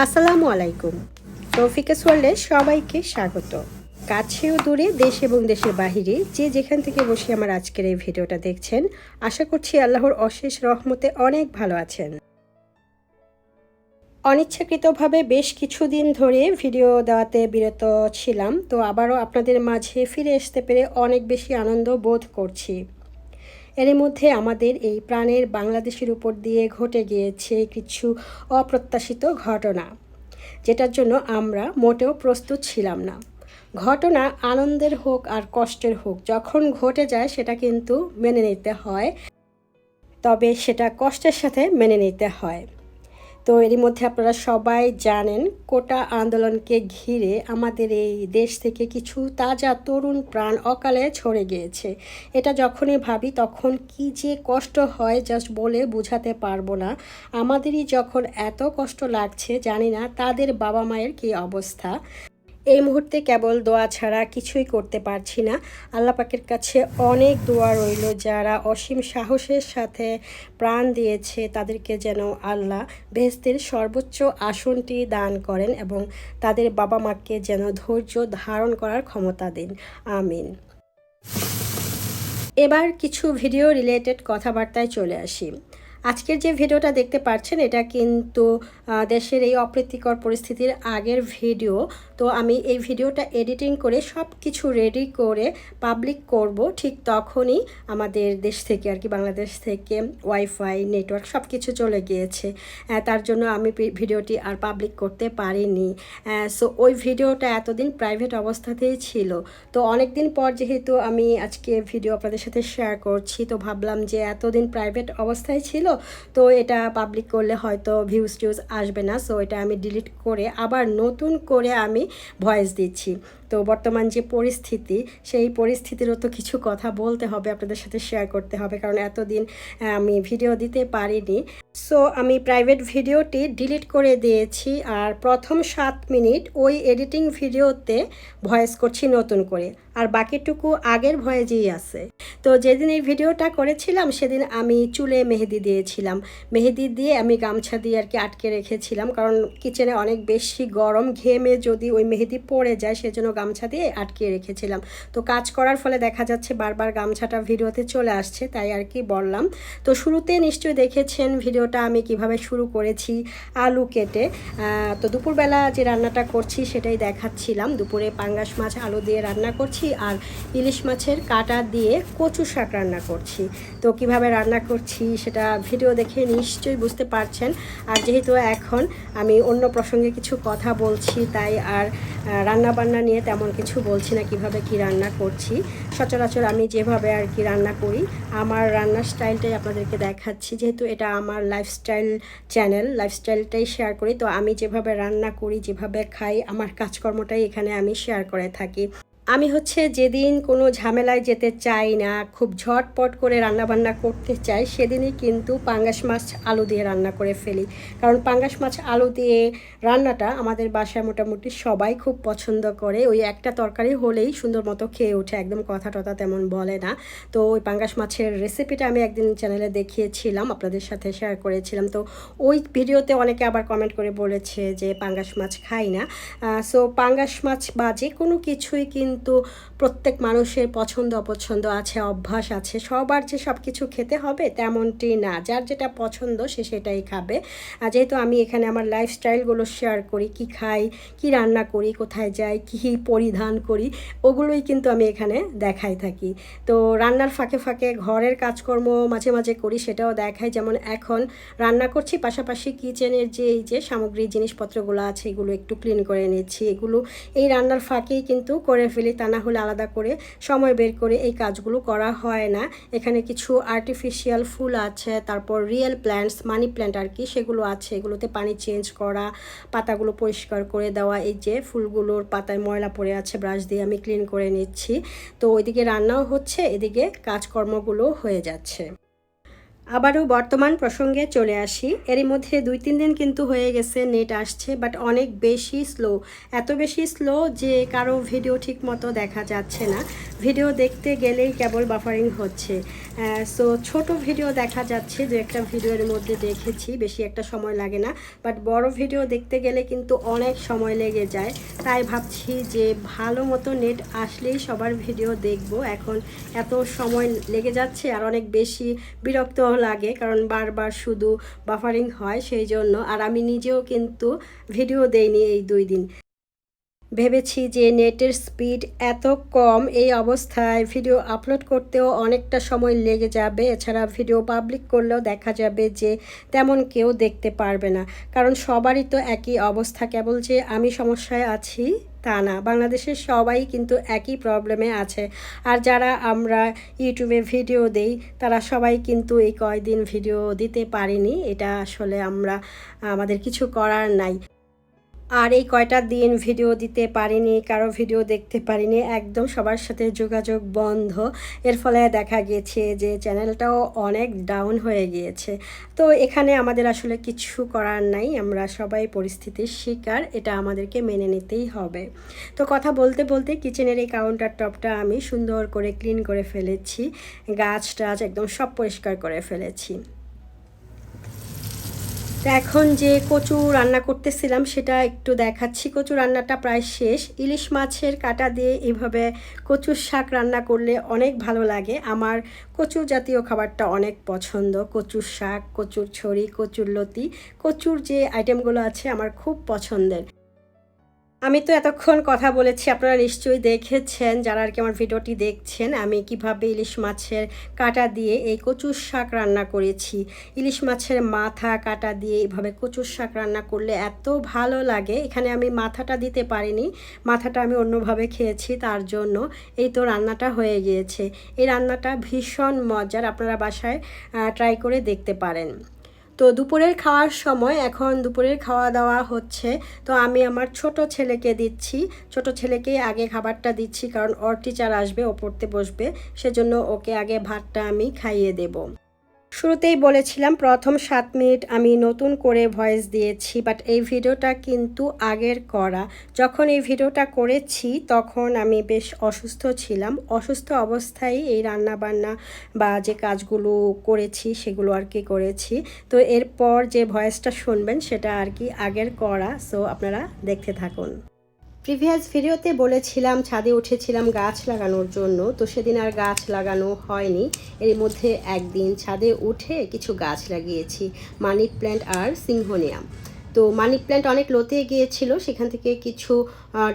আসসালামু আলাইকুম। তৌফিকাস ওয়ার্ল্ডে সবাইকে স্বাগত। কাছে ও দূরে দেশ এবং দেশের বাহিরে যে যেখান থেকে বসে আমার আজকের এই ভিডিওটা দেখছেন, আশা করছি আল্লাহর অশেষ রহমতে অনেক ভালো আছেন। অনিচ্ছাকৃতভাবে বেশ কিছুদিন ধরে ভিডিও দেওয়াতে বিরত ছিলাম, তো আবারও আপনাদের মাঝে ফিরে আসতে পেরে অনেক বেশি আনন্দ বোধ করছি। এর মধ্যে আমাদের এই প্রাণের বাংলাদেশের উপর দিয়ে ঘটে গিয়েছে কিছু অপ্রত্যাশিত ঘটনা, যেটার জন্য আমরা মোটেও প্রস্তুত ছিলাম না। ঘটনা আনন্দের হোক আর কষ্টের হোক, যখন ঘটে যায় সেটা কিন্তু মেনে নিতে হয়, তবে সেটা কষ্টের সাথে মেনে নিতে হয়। তো এরই মধ্যে আপনারা সবাই জানেন, কোটা আন্দোলনকে ঘিরে আমাদের এই দেশ থেকে কিছু তাজা তরুণ প্রাণ অকালে ছড়ে গিয়েছে। এটা যখনই ভাবি তখন কি যে কষ্ট হয় জাস্ট বলে বোঝাতে পারব না। আমাদেরই যখন এত কষ্ট লাগছে জানি না তাদের বাবা মায়ের কী অবস্থা। এই মুহূর্তে কেবল দোয়া ছাড়া কিছুই করতে পারছি না। আল্লাহ পাকের কাছে অনেক দোয়া রইল, যারা অসীম সাহসের সাথে প্রাণ দিয়েছে, তাদেরকে যেন আল্লাহ বেহেস্তের সর্বোচ্চ আসনটি দান করেন এবং তাদের বাবা মাকে যেন ধৈর্য ধারণ করার ক্ষমতা দিন। আমিন। এবার কিছু ভিডিও রিলেটেড কথাবার্তায় চলে আসি। আজকের যে ভিডিওটা দেখতে পাচ্ছেন এটা কিন্তু দেশের এই অপ্রীতিকর পরিস্থিতির আগের ভিডিও। তো আমি এই ভিডিওটা এডিটিং করে সব কিছু রেডি করে পাবলিক করব ঠিক তখনই আমাদের দেশ থেকে আর কি, বাংলাদেশ থেকে ওয়াইফাই নেটওয়ার্ক সব কিছু চলে গিয়েছে। তার জন্য আমি ভিডিওটি আর পাবলিক করতে পারিনি। সো ওই ভিডিওটা এতদিন প্রাইভেট অবস্থাতেই ছিল। তো অনেক দিন পর যেহেতু আমি আজকে ভিডিও আপনাদের সাথে শেয়ার করছি, তো ভাবলাম যে এতদিন প্রাইভেট অবস্থায় ছিল তো এটা পাবলিক করলে হয়তো ভিউজ টিউজ আসবে না সো এটা আমি ডিলিট করে আবার নতুন করে আমি ভয়েস দিচ্ছি। তো বর্তমান যে পরিস্থিতি, সেই পরিস্থিতিরও তো কিছু কথা বলতে হবে, আপনাদের সাথে শেয়ার করতে হবে। কারণ এতদিন আমি ভিডিও দিতে পারিনি। সো আমি প্রাইভেট ভিডিওটি ডিলিট করে দিয়েছি। আর প্রথম সাত মিনিট ওই এডিটিং ভিডিওতে ভয়েস করছি নতুন করে। আর বাকিটুকু আগের ভয়েজেই আছে। তো যেদিন এই ভিডিওটা করেছিলাম, সেদিন আমি চুলে মেহেদি দিয়েছিলাম। মেহেদি দিয়ে আমি গামছা দিয়ে আর কি আটকে রেখেছিলাম। কারণ কিচেনে অনেক বেশি গরম, ঘেমে যদি ওই মেহেদি পড়ে যায়, সেজন্য গামছা দিয়ে আটকিয়ে রেখেছিলাম। তো কাজ করার ফলে দেখা যাচ্ছে বারবার গামছাটা ভিডিওতে চলে আসছে, তাই আর কি বললাম। তো শুরুতে নিশ্চয়ই দেখেছেন ভিডিওটা আমি কীভাবে শুরু করেছি আলু কেটে। তো দুপুরবেলা যে রান্নাটা করছি সেটাই দেখাচ্ছিলাম। দুপুরে পাঙ্গাস মাছ, আলু দিয়ে রান্না করছি আর ইলিশ মাছের কাটা দিয়ে কচু শাক রান্না করছি। তো কীভাবে রান্না করছি সেটা ভিডিও দেখে নিশ্চয়ই বুঝতে পারছেন। আর যেহেতু এখন আমি অন্য প্রসঙ্গে কিছু কথা বলছি, তাই আর রান্না বান্না নিয়ে তেমন কিছু বলছি না কীভাবে কি রান্না করছি। সচরাচর আমি যেভাবে আর কি রান্না করি, আমার রান্নার স্টাইলটাই আপনাদেরকে দেখাচ্ছি। যেহেতু এটা আমার লাইফস্টাইল চ্যানেল লাইফস্টাইলটাই শেয়ার করি, তো আমি যেভাবে রান্না করি, যেভাবে খাই, আমার কাজকর্মটাই এখানে আমি শেয়ার করে থাকি। আমি হচ্ছে যেদিন কোনো ঝামেলায় যেতে চাই না, খুব ঝটপট করে রান্নাবান্না করতে চাই, সেদিনই কিন্তু পাঙ্গাস মাছ আলু দিয়ে রান্না করে ফেলি। কারণ পাঙ্গাস মাছ আলু দিয়ে রান্নাটা আমাদের বাসায় মোটামুটি সবাই খুব পছন্দ করে। ওই একটা তরকারি হলেই সুন্দর মতো খেয়ে ওঠে, একদম কথা টথা তেমন বলে না। তো ওই পাঙ্গাস মাছের রেসিপিটা আমি একদিন চ্যানেলে দেখিয়েছিলাম, আপনাদের সাথে শেয়ার করেছিলাম। তো ওই ভিডিওতে অনেকে আবার কমেন্ট করে বলেছে যে পাঙ্গাস মাছ খাই না। সো পাঙ্গাস মাছ বা যে কোনো কিছুই কিন্তু কিন্তু প্রত্যেক মানুষের পছন্দ অপছন্দ আছে, অভ্যাস আছে, সবার যে সব কিছু খেতে হবে তেমনটি না। যার যেটা পছন্দ সে সেটাই খাবে। আর যেহেতু আমি এখানে আমার লাইফস্টাইলগুলো শেয়ার করি, কি খাই, কি রান্না করি, কোথায় যাই, কী পরিধান করি, ওগুলোই কিন্তু আমি এখানে দেখাই থাকি। তো রান্নার ফাঁকে ফাঁকে ঘরের কাজকর্ম মাঝে মাঝে করি, সেটাও দেখাই। যেমন এখন রান্না করছি, পাশাপাশি কিচেনের যে এই যে সামগ্রী জিনিসপত্রগুলো আছে, এগুলো একটু ক্লিন করে নিচ্ছি। এগুলো এই রান্নার ফাঁকেই কিন্তু করে ফেলি। ফেলি তা না হলে আলাদা করে সময় বের করে এই কাজগুলো করা হয় না। এখানে কিছু আর্টিফিশিয়াল ফুল আছে, তারপর রিয়েল প্ল্যান্টস মানি প্ল্যান্ট আর কি সেগুলো আছে। এগুলোতে পানি চেঞ্জ করা, পাতাগুলো পরিষ্কার করে দেওয়া, এই যে ফুলগুলোর পাতায় ময়লা পড়ে আছে ব্রাশ দিয়ে আমি ক্লিন করে নিচ্ছি। তো ওইদিকে রান্নাও হচ্ছে, এদিকে কাজকর্মগুলো হয়ে যাচ্ছে। আবারও বর্তমান প্রসঙ্গে চলে আসি। এরই মধ্যে দুই তিন দিন কিন্তু হয়ে গেছে, নেট আসছে বাট অনেক বেশি স্লো এত বেশি স্লো যে কারও ভিডিও ঠিক মতো দেখা যাচ্ছে না। ভিডিও দেখতে গেলেই কেবল বাফারিং হচ্ছে। সো ছোট ভিডিও দেখা যাচ্ছে যে একটা ভিডিওর মধ্যে দেখেছি, বেশি একটা সময় লাগে না। বাট বড় ভিডিও দেখতে গেলে কিন্তু অনেক সময় লেগে যায়। তাই ভাবছি যে ভালো মতো নেট আসলেই সবার ভিডিও দেখব। এখন এত সময় লেগে যাচ্ছে আর অনেক বেশি বিরক্ত লাগে, কারণ বারবার শুধু বাফারিং হয় সেই জন্য আর আমি নিজেও কিন্তু ভিডিও দেইনি এই দুই দিন। ভেবেছি যে নেটের স্পিড এত কম এই অবস্থায় ভিডিও আপলোড করতেও অনেকটা সময় লেগে যাবে। এছাড়া ভিডিও পাবলিক করলেও দেখা যাবে যে তেমন কেউ দেখতে পারবে না। কারণ সবারই তো একই অবস্থা। কেবল যে আমি সমস্যায় আছি তা না, বাংলাদেশের সবাই কিন্তু একই প্রবলেমে আছে। আর যারা আমরা ইউটিউবে ভিডিও দেই, তারা সবাই কিন্তু এই কয়দিন ভিডিও দিতে পারিনি, এটা আসলে আমরা, আমাদের কিছু করার নাই। আর এই কয়টা দিন ভিডিও দিতে পারিনি, কারও ভিডিও দেখতে পারিনি, একদম সবার সাথে যোগাযোগ বন্ধ। এর ফলে দেখা গিয়েছে যে চ্যানেলটাও অনেক ডাউন হয়ে গিয়েছে। তো এখানে আমাদের আসলে কিছু করার নাই, আমরা সবাই পরিস্থিতির শিকার, এটা আমাদেরকে মেনে নিতেই হবে। তো কথা বলতে বলতে কিচেনের এই কাউন্টার টপটা আমি সুন্দর করে ক্লিন করে ফেলেছি গাছ টাছ একদম সব পরিষ্কার করে ফেলেছি। তো এখন যে কচু রান্না করতেছিলাম, সেটা একটু দেখাচ্ছি। কচু রান্নাটা প্রায় শেষ। ইলিশ মাছের কাটা দিয়ে এভাবে কচুর শাক রান্না করলে অনেক ভালো লাগে। আমার কচু জাতীয় খাবারটা অনেক পছন্দ। কচুর শাক, কচুর ছড়ি, কচুর লতি, কচুর যে আইটেমগুলো আছে, আমার খুব পছন্দের। আমি তো এতক্ষণ কথা বলেছি, আপনারা নিশ্চয়ই দেখেছেন, যারা আর কি আমার ভিডিওটি দেখছেন, আমি কীভাবে ইলিশ মাছের কাটা দিয়ে এই কচুর শাক রান্না করেছি। ইলিশ মাছের মাথা কাটা দিয়ে এইভাবে কচুর শাক রান্না করলে এত ভালো লাগে, এখানে আমি মাথাটা দিতে পারিনি, মাথাটা আমি অন্যভাবে খেয়েছি, তার জন্য এই তো রান্নাটা হয়ে গিয়েছে। এই রান্নাটা ভীষণ মজার, আপনারা বাসায় ট্রাই করে দেখতে পারেন। তো দুপুরের খাওয়ার সময় এখন দুপুরের খাওয়া দাওয়া হচ্ছে। তো আমি আমার ছোট ছেলেকে দিচ্ছি। ছোট ছেলেকেই আগে খাবারটা দিচ্ছি কারণ ওর টিচার আসবে, ও পড়তে বসবে। সেজন্য ওকে আগে ভাতটা আমি খাইয়ে দেবো। শুরুতেই বলেছিলাম, প্রথম সাত মিনিট আমি নতুন করে ভয়েস দিয়েছি বাট এই ভিডিওটা কিন্তু আগের করা। যখন এই ভিডিওটা করেছি, তখন আমি বেশ অসুস্থ ছিলাম। অসুস্থ অবস্থায় এই রান্না বান্না বা যে কাজগুলো করেছি, সেগুলো আর কি করেছি। তো এরপর যে ভয়েসটা শুনবেন, সেটা আর কি আগের করা। সো আপনারা দেখতে থাকুন। প্রিভিয়াস ভিডিওতে বলেছিলাম, ছাদে উঠেছিলাম গাছ লাগানোর জন্য, তো সেদিন আর গাছ লাগানো হয়নি। এর মধ্যে একদিন ছাদে উঠে কিছু গাছ লাগিয়েছি, মানি প্ল্যান্ট আর সিংহনিয়াম। তো মানি প্ল্যান্ট অনেক লতে গিয়েছিল, সেখান থেকে কিছু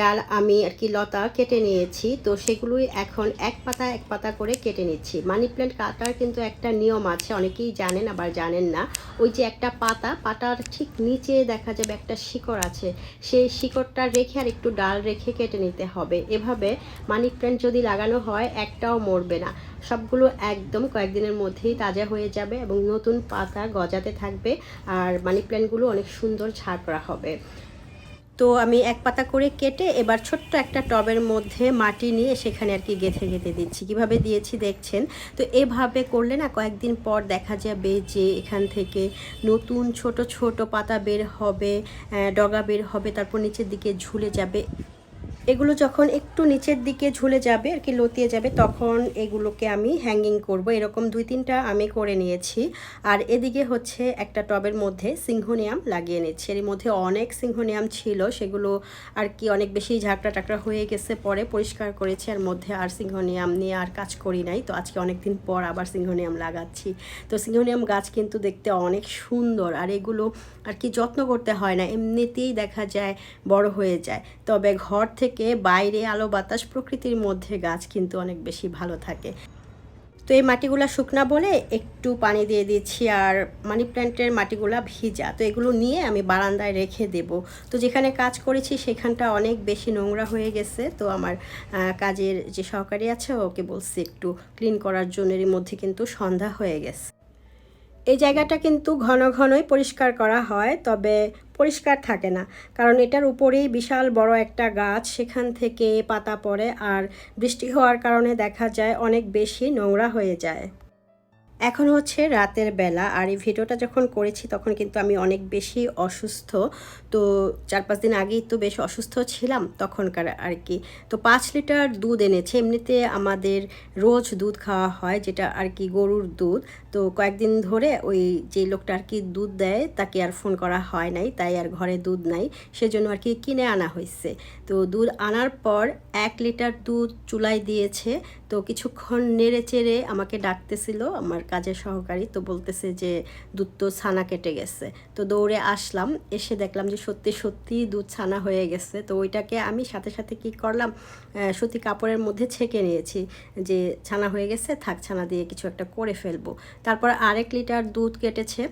ডাল আমি আর কি লতা কেটে নিয়েছি। তো সেগুলোই এখন এক পাতা এক পাতা করে কেটে নিচ্ছি। মানি প্ল্যান্ট কাটার কিন্তু একটা নিয়ম আছে, অনেকেই জানেন আবার জানেন না। ওই যে একটা পাতা, পাতার ঠিক নিচে দেখা যাবে একটা শিকড় আছে। সেই শিকড়টা রেখে আর একটু ডাল রেখে কেটে নিতে হবে। এভাবে মানি প্ল্যান্ট যদি লাগানো হয়, একটাও মরবে না। সবগুলো একদম কয়েকদিনের মধ্যেই তাজা হয়ে যাবে এবং নতুন পাতা গজাতে থাকবে আর মানি প্ল্যান্টগুলো অনেক সুন্দর ঝাঁকড়া হবে। তো আমি এক পাতা করে কেটে এবার ছোট্ট একটা টবের মধ্যে মাটি নিয়ে সেখানে আর কি গেঁথে গেঁথে দিচ্ছি। কীভাবে দিয়েছি দেখছেন? তো এভাবে করলে না কয়েকদিন পর দেখা যাবে যে এখান থেকে নতুন ছোট ছোট পাতা বের হবে ডগা বের হবে, তারপর নিচের দিকে ঝুলে যাবে। এগুলো যখন একটু নিচের দিকে ঝুলে যাবে আর কি লতিয়ে যাবে, তখন এগুলোকে আমি হ্যাঙ্গিং করব। এরকম দুই তিনটা আমি করে নিয়েছি। আর এদিকে হচ্ছে একটা টবের মধ্যে সিংহনিয়াম লাগিয়ে নিচ্ছি। এর মধ্যে অনেক সিংহনিয়াম ছিল, সেগুলো আর কি অনেক বেশি ঝাঁকড়া টাকড়া হয়ে গেছে, পরে পরিষ্কার করেছি। আর মধ্যে আর সিংহনিয়াম নিয়ে আর কাজ করি নাই। তো আজকে অনেক দিন পর আবার সিংহনিয়াম লাগাচ্ছি। তো সিংহনিয়াম গাছ কিন্তু দেখতে অনেক সুন্দর আর এগুলো আর কি যত্ন করতে হয় না। এমনিতেই দেখা যায় বড় হয়ে যায়। তবে ঘর থেকে থেকে বাইরে আলো বাতাস প্রকৃতির মধ্যে গাছ কিন্তু অনেক বেশি ভালো থাকে। তো এই মাটিগুলো শুকনা বলে একটু পানি দিয়ে দিচ্ছি আর মানি প্ল্যান্টের মাটিগুলো ভিজা। তো এগুলো নিয়ে আমি বারান্দায় রেখে দেব। তো যেখানে কাজ করেছি সেখানটা অনেক বেশি নোংরা হয়ে গেছে। তো আমার কাজের যে সহকারী আছে ওকে বলছি একটু ক্লিন করার জন্য। এর মধ্যে কিন্তু সন্ধ্যা হয়ে গেছে। এই জায়গাটা কিন্তু ঘন ঘনই পরিষ্কার করা হয়, তবে পরিষ্কার থাকে না। কারণ এটার উপরেই বিশাল বড় একটা গাছ, সেখান থেকে পাতা পড়ে, আর বৃষ্টি হওয়ার কারণে দেখা যায় অনেক বেশি নোংরা হয়ে যায়। এখন হচ্ছে রাতের বেলা আর এই ভিডিওটা যখন করেছি তখন কিন্তু আমি অনেক বেশি অসুস্থ। তো চার পাঁচ দিন আগেই তো বেশ অসুস্থ ছিলাম তখনকার আর কি তো পাঁচ লিটার দুধ এনেছে। এমনিতে আমাদের রোজ দুধ খাওয়া হয়, যেটা আর কি গরুর দুধ। তো কয়েকদিন ধরে ওই যে লোকটা আর কি দুধ দেয়, তাকে আর ফোন করা হয় নাই। তাই আর ঘরে দুধ নাই। সেজন্য আর কি কিনে আনা হয়েছে তো দুধ আনার পর এক লিটার দুধ চুলায় দিয়েছে। তো কিছুক্ষণ নেড়ে চেড়ে আমাকে ডাকতেছিল আমার কাজের সহকারী। তো বলতেছে যে দুধ তো ছানা কেটে গেছে। তো দৌড়ে আসলাম এসে দেখলাম যে সত্যি সত্যি দুধ ছানা হয়ে গেছে। তো ওইটাকে আমি সাথে সাথে কি করলাম আহ, সুতি কাপড়ের মধ্যে ছেঁকে নিয়েছি যে ছানা হয়ে গেছে থাক ছানা দিয়ে কিছু একটা করে ফেলব। তারপর আরেক লিটার দুধ কেটেছে।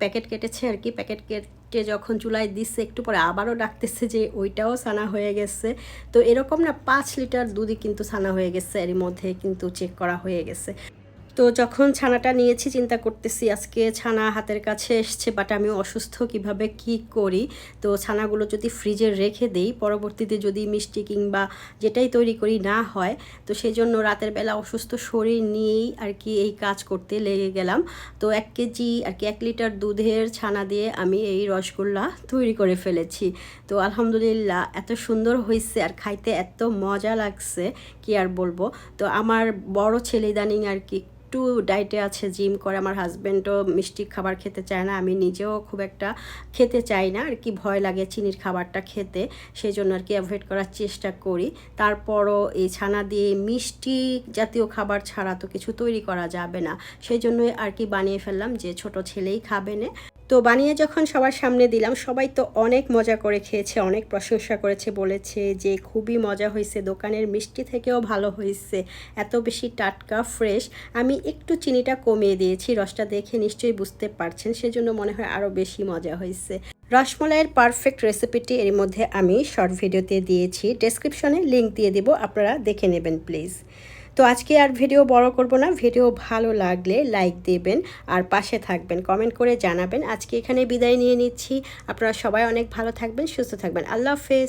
প্যাকেট কেটেছে আর কি। প্যাকেট কেটে যখন চুলায় দিচ্ছে একটু পরে আবারও ডাকতেছে যে ওইটাও সানা হয়ে গেছে। তো এরকম না, পাঁচ লিটার দুধই কিন্তু সানা হয়ে গেছে, এর মধ্যে কিন্তু চেক করা হয়ে গেছে। তো যখন ছানাটা নিয়েছি, চিন্তা করতেছি আজকে ছানা হাতের কাছে এসছে বাট আমি অসুস্থ, কীভাবে কি করি? তো ছানাগুলো যদি ফ্রিজে রেখে দেই, পরবর্তীতে যদি মিষ্টি কিংবা যেটাই তৈরি করি না হয়, তো সেই জন্য রাতের বেলা অসুস্থ শরীর নিয়েই আর কি এই কাজ করতে লেগে গেলাম। তো এক কেজি, আর কি এক লিটার দুধের ছানা দিয়ে আমি এই রসগোল্লা তৈরি করে ফেলেছি। তো আলহামদুলিল্লাহ, এত সুন্দর হয়েছে আর খাইতে এত মজা লাগছে, কি আর বলব? তো আমার বড় ছেলে ইদানিং আর কি একটু ডায়েটে আছে, জিম করে, আমার হাজব্যান্ডও মিষ্টি খাবার খেতে চায় না, আমি নিজেও খুব একটা খেতে চাই না, আর কি ভয় লাগে চিনির খাবারটা খেতে সেই জন্য আর কি অ্যাভয়েড করার চেষ্টা করি। তারপরও এই ছানা দিয়ে মিষ্টি জাতীয় খাবার ছাড়া তো কিছু তৈরি করা যাবে না সেই জন্যই আর কি বানিয়ে ফেললাম যে ছোট ছেলেই খাবে না। তো বানিয়ে যখন সবার সামনে দিলাম, সবাই তো অনেক মজা করে খেয়েছে, অনেক প্রশংসা করেছে, বলেছে যে খুবই মজা হয়েছে, দোকানের মিষ্টি থেকেও ভালো হয়েছে, এত বেশি টাটকা, ফ্রেশ। আমি একটু চিনিটা কমিয়ে দিয়েছি, রসটা দেখে নিশ্চয়ই বুঝতে পারছেন, সেজন্য মনে হয় আরও বেশি মজা হয়েছে। রসমলাইয়ের পারফেক্ট রেসিপিটি এর মধ্যে আমি শর্ট ভিডিওতে দিয়েছি ডেসক্রিপশনে লিঙ্ক দিয়ে দেব, আপনারা দেখে নেবেন প্লিজ তো আজকে আর ভিডিও বড় করব না। ভিডিও ভালো লাগলে লাইক দেবেন আর পাশে থাকবেন, কমেন্ট করে জানাবেন। আজকে এখানে বিদায় নিয়ে নিচ্ছি। আপনারা সবাই অনেক ভালো থাকবেন, সুস্থ থাকবেন। আল্লাহ হাফেজ।